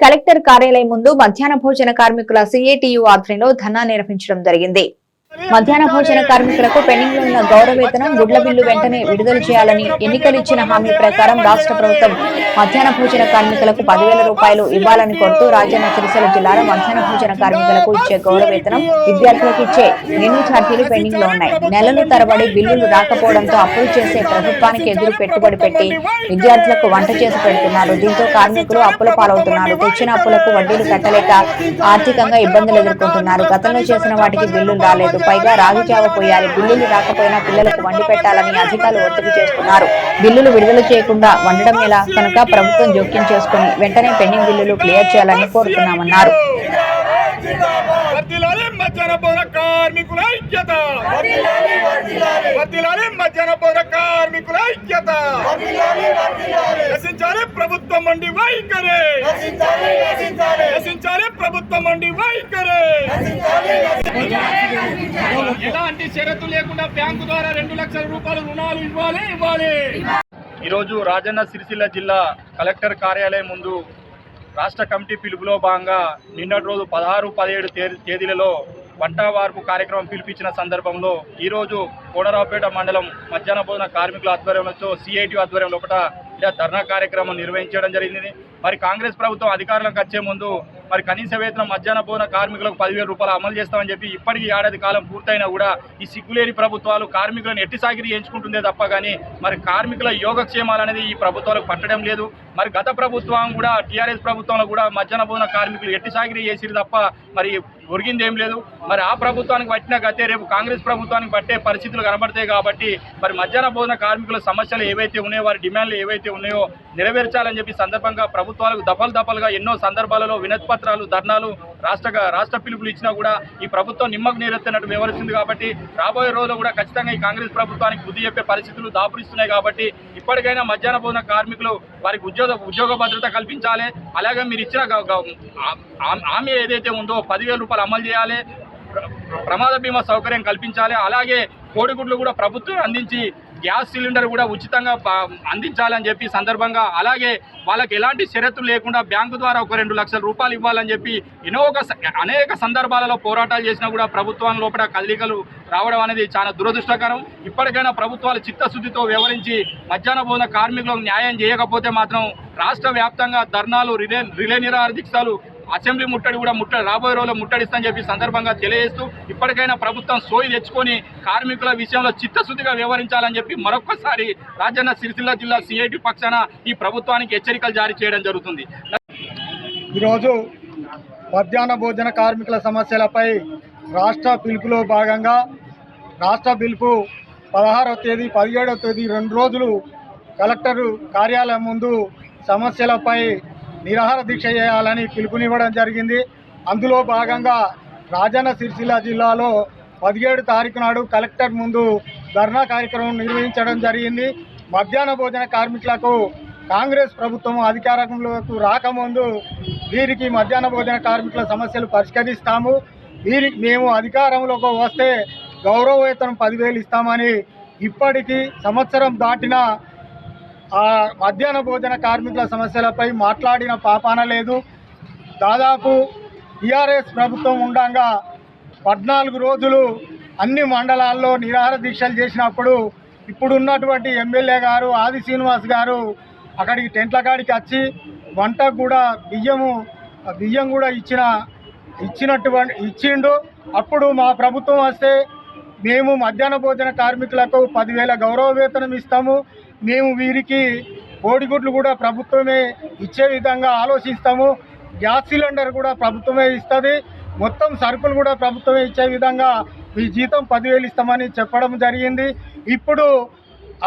Collector కార్యాలయం ముందు మధ్యాహ్న భోజన కార్మికుల సిఐటియు ఆధ్వర్యంలో ధర్నా నిర్వహించడం జరిగింది. మధ్యాహ్న భోజన కార్మికులకు పెండింగ్లో ఉన్న గౌరవేతనం గుడ్ల బిల్లు వెంటనే విడుదల చేయాలని ఎన్నికలు ఇచ్చిన హామీ ప్రకారం రాష్ట్ర ప్రభుత్వం మధ్యాహ్న భోజన కార్మికులకు పదివేల రూపాయలు ఇవ్వాలని కోరుతూ రాజన్న సిరిసిల్ల జిల్లాలో మధ్యాహ్న భోజన కార్మికులకు ఇచ్చే గౌరవేతనం విద్యార్థులకు ఇచ్చే ఎన్ని ఛార్జీలు పెండింగ్లో ఉన్నాయి. నెలలు తరబడి బిల్లులు రాకపోవడంతో అప్పులు చేసే ప్రభుత్వానికి ఎదురు పెట్టుబడి పెట్టి విద్యార్థులకు వంట చేసి పెడుతున్నారు. దీంతో కార్మికులు అప్పుల పాలవుతున్నారు. తెచ్చిన అప్పులకు వడ్డీలు కట్టలేక ఆర్థికంగా ఇబ్బందులు ఎదుర్కొంటున్నారు. గతంలో చేసిన వాటికి బిల్లులు రాలేదు. పైగా రాగిజావ పోయాలి. బిల్లులు రాకపోయినా పిల్లలకు వండి పెట్టాలని అధికారులు ఒత్తిడి చేస్తున్నారు. బిల్లులు విడుదల చేయకుండా వండడం ఎలా? కనుక ప్రభుత్వం జోక్యం చేసుకుని వెంటనే పెండింగ్ బిల్లులు క్లియర్ చేయాలని కోరుతున్నామన్నారు. కార్మికుల ఐక్యత వర్ధిల్లాలి మధ్యాహ్న పౌర కార్మికుల ఐక్యత నశించాలి ప్రభుత్వం మండి వైఖరి నశించాలి ప్రభుత్వం మండి వైఖరి ఎలాంటి షరతు లేకుండా బ్యాంకు ద్వారా రెండు లక్షల రూపాయల రుణాలు ఇవ్వాలి ఇవ్వాలి. ఈరోజు రాజన్న సిరిసిల్ల జిల్లా కలెక్టర్ కార్యాలయం ముందు రాష్ట్ర కమిటీ పిలుపులో భాగంగా నిన్నటి రోజు పదహారు పదిహేడు తేదీలలో వంట వార్పు కార్యక్రమం పిలిపించిన సందర్భంలో ఈరోజు కోడరావుపేట మండలం మధ్యాహ్న భోజన కార్మికుల ఆధ్వర్యంలో సిఐటి ఆధ్వర్యంలో ఒకట ఇలా ధర్నా కార్యక్రమం నిర్వహించడం జరిగింది. మరి కాంగ్రెస్ ప్రభుత్వం అధికారంలోకి వచ్చే ముందు మరి కనీస వేతనం మధ్యాహ్న భోజన కార్మికులకు పదివేల రూపాయలు అమలు చేస్తామని చెప్పి ఇప్పటికీ ఏడాది కాలం పూర్తయినా కూడా ఈ సిగ్గులేని ప్రభుత్వాలు కార్మికులను ఎట్టి సాగిరి ఎంచుకుంటుందే తప్ప కానీ మరి కార్మికుల యోగక్షేమాలు అనేది ఈ ప్రభుత్వాలకు పట్టడం లేదు. మరి గత ప్రభుత్వం కూడా టీఆర్ఎస్ ప్రభుత్వంలో కూడా మధ్యాహ్న భోజన కార్మికులు ఎట్టి సాగిరీ చేసిరు తప్ప మరి ఒరిగింది ఏం లేదు. మరి ఆ ప్రభుత్వానికి పట్టిన గతే రేపు కాంగ్రెస్ ప్రభుత్వానికి పట్టే పరిస్థితులు కనబడతాయి కాబట్టి మరి మధ్యాహ్న భోజన కార్మికుల సమస్యలు ఏవైతే ఉన్నాయో వారి డిమాండ్లు ఏవైతే ఉన్నాయో నెరవేర్చాలని చెప్పి సందర్భంగా ప్రభుత్వాలకు దఫలు దఫలుగా ఎన్నో సందర్భాలలో వినతి పత్రాలు ధర్నాలు రాష్ట్ర రాష్ట్ర పిలుపులు ఇచ్చినా కూడా ఈ ప్రభుత్వం నిమ్మకు నీరెత్తినట్టు వివరిస్తుంది కాబట్టి రాబోయే రోజుల్లో కూడా ఖచ్చితంగా ఈ కాంగ్రెస్ ప్రభుత్వానికి బుద్ధి చెప్పే పరిస్థితులు దాపురిస్తున్నాయి కాబట్టి ఇప్పటికైనా మధ్యాహ్న భోజన కార్మికులు వారికి ఉద్యోగ ఉద్యోగ భద్రత కల్పించాలి. అలాగే మీరు ఇచ్చిన హామీ ఏదైతే ఉందో పదివేల రూపాయలు అమలు చేయాలి. ప్రమాద బీమా సౌకర్యం కల్పించాలి. అలాగే కోడిగుడ్లు కూడా ప్రభుత్వం అందించి గ్యాస్ సిలిండర్ కూడా ఉచితంగా అందించాలని చెప్పి సందర్భంగా అలాగే వాళ్ళకి ఎలాంటి షరతులు లేకుండా బ్యాంకు ద్వారా ఒక రెండు లక్షల రూపాయలు ఇవ్వాలని చెప్పి ఎన్నో ఒక స- అనేక సందర్భాలలో పోరాటాలు చేసినా కూడా ప్రభుత్వం లోపల కదలికలు రావడం అనేది చాలా దురదృష్టకరం. ఇప్పటికైనా ప్రభుత్వాలు చిత్తశుద్ధితో వ్యవహరించి మధ్యాహ్న భోజన కార్మికులకు న్యాయం చేయకపోతే మాత్రం రాష్ట్ర వ్యాప్తంగా ధర్నాలు రిలే రిలే నిరాహార దీక్షలు అసెంబ్లీ ముట్టడి కూడా ముట్ట రాబోయే రోజుల్లో ముట్టడిస్తామని చెప్పి సందర్భంగా తెలియజేస్తూ ఇప్పటికైనా ప్రభుత్వం సోయి తెచ్చుకొని కార్మికుల విషయంలో చిత్తశుద్ధిగా వ్యవహరించాలని చెప్పి మరొకసారి రాజన్న సిరిసిల్ల జిల్లా సిఐటి పక్షాన ఈ ప్రభుత్వానికి హెచ్చరికలు జారీ చేయడం జరుగుతుంది. ఈరోజు మధ్యాహ్న భోజన కార్మికుల సమస్యలపై రాష్ట్ర పిలుపులో భాగంగా రాష్ట్ర పిలుపు పదహారవ తేదీ పదిహేడవ తేదీ రెండు రోజులు కలెక్టర్ కార్యాలయం ముందు సమస్యలపై నిరాహార దీక్ష చేయాలని పిలుపునివ్వడం జరిగింది. అందులో భాగంగా రాజన్న సిరిసిల్ల జిల్లాలో పదిహేడు తారీఖు నాడు కలెక్టర్ ముందు ధర్నా కార్యక్రమం నిర్వహించడం జరిగింది. మధ్యాహ్న భోజన కార్మికులకు కాంగ్రెస్ ప్రభుత్వం అధికారంలోకి రాకముందు వీరికి మధ్యాహ్న భోజన కార్మికుల సమస్యలు పరిష్కరిస్తాము. వీరికి మేము అధికారంలోకి వస్తే గౌరవ వేతనం పదివేలు ఇస్తామని ఇప్పటికీ సంవత్సరం దాటిన ఆ మధ్యాహ్న భోజన కార్మికుల సమస్యలపై మాట్లాడిన పాపాన లేదు. దాదాపు టీఆర్ఎస్ ప్రభుత్వం ఉండగా పద్నాలుగు రోజులు అన్ని మండలాల్లో నిరాహార దీక్షలు చేసినప్పుడు ఇప్పుడున్నటువంటి ఎమ్మెల్యే గారు ఆది శ్రీనివాస్ గారు అక్కడికి టెంట్ల కాడికి వచ్చి వంటకు కూడా బియ్యము బియ్యం కూడా ఇచ్చిన ఇచ్చినటువంటి ఇచ్చిండు. అప్పుడు మా ప్రభుత్వం వస్తే మేము మధ్యాహ్న భోజన కార్మికులకు పదివేల గౌరవ వేతనం ఇస్తాము. మేము వీరికి కోడిగుడ్లు కూడా ప్రభుత్వమే ఇచ్చే విధంగా ఆలోచిస్తాము. గ్యాస్ సిలిండర్ కూడా ప్రభుత్వమే ఇస్తుంది. మొత్తం సరుకులు కూడా ప్రభుత్వమే ఇచ్చే విధంగా మీ జీతం పదివేలు ఇస్తామని చెప్పడం జరిగింది. ఇప్పుడు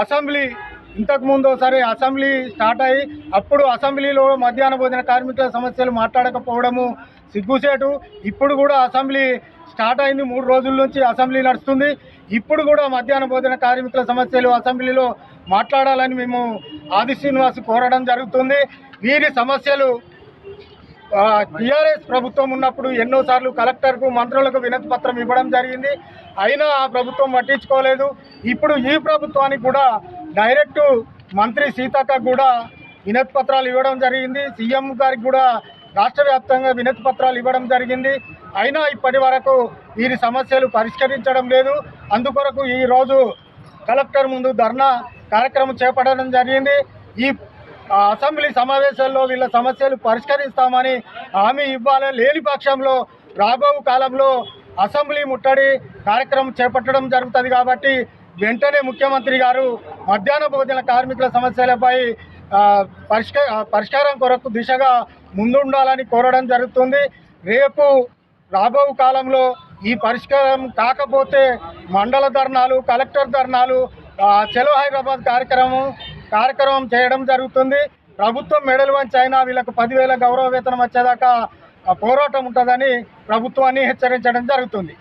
అసెంబ్లీ ఇంతకుముందు ఒకసారి అసెంబ్లీ స్టార్ట్ అయ్యి అప్పుడు అసెంబ్లీలో మధ్యాహ్న భోజన కార్మికుల సమస్యలు మాట్లాడకపోవడము సిగ్గుసేటు ఇప్పుడు కూడా అసెంబ్లీ స్టార్ట్ అయింది. మూడు రోజుల నుంచి అసెంబ్లీ నడుస్తుంది. ఇప్పుడు కూడా మధ్యాహ్న భోజన కార్మికుల సమస్యలు అసెంబ్లీలో మాట్లాడాలని మేము ఆది శ్రీనివాస్ కోరడం జరుగుతుంది. వీరి సమస్యలు టీఆర్ఎస్ ప్రభుత్వం ఉన్నప్పుడు ఎన్నోసార్లు కలెక్టర్కు మంత్రులకు వినతి పత్రం ఇవ్వడం జరిగింది. అయినా ఆ ప్రభుత్వం పట్టించుకోలేదు. ఇప్పుడు ఈ ప్రభుత్వానికి కూడా డైరెక్ట్ మంత్రి సీతక్క కూడా వినతి పత్రాలు ఇవ్వడం జరిగింది. సీఎం గారికి కూడా రాష్ట్ర వ్యాప్తంగా వినతి పత్రాలు ఇవ్వడం జరిగింది. అయినా ఇప్పటి వరకు వీరి సమస్యలు పరిష్కరించడం లేదు. అందుకొరకు ఈరోజు కలెక్టర్ ముందు ధర్నా కార్యక్రమం చేపట్టడం జరిగింది. ఈ అసెంబ్లీ సమావేశాల్లో వీళ్ళ సమస్యలు పరిష్కరిస్తామని హామీ ఇవ్వాలని లేని పక్షంలో రాబో కాలంలో అసెంబ్లీ ముట్టడి కార్యక్రమం చేపట్టడం జరుగుతుంది కాబట్టి వెంటనే ముఖ్యమంత్రి గారు మధ్యాహ్న భోజన కార్మికుల సమస్యలపై పరిష్క పరిష్కారం కొరకు దిశగా ముందుండాలని కోరడం జరుగుతుంది. రేపు రాబో కాలంలో ఈ పరిష్కారం కాకపోతే మండల ధర్నాలు కలెక్టర్ ధర్నాలు చెలో చలో హైదరాబాద్ కార్యక్రమం కార్యక్రమం చేయడం జరుగుతుంది. ప్రభుత్వం మెడలు వంచి అయినా వీళ్ళకు పదివేల గౌరవ వేతనం వచ్చేదాకా పోరాటం ఉంటుందని ప్రభుత్వాన్ని హెచ్చరించడం జరుగుతుంది.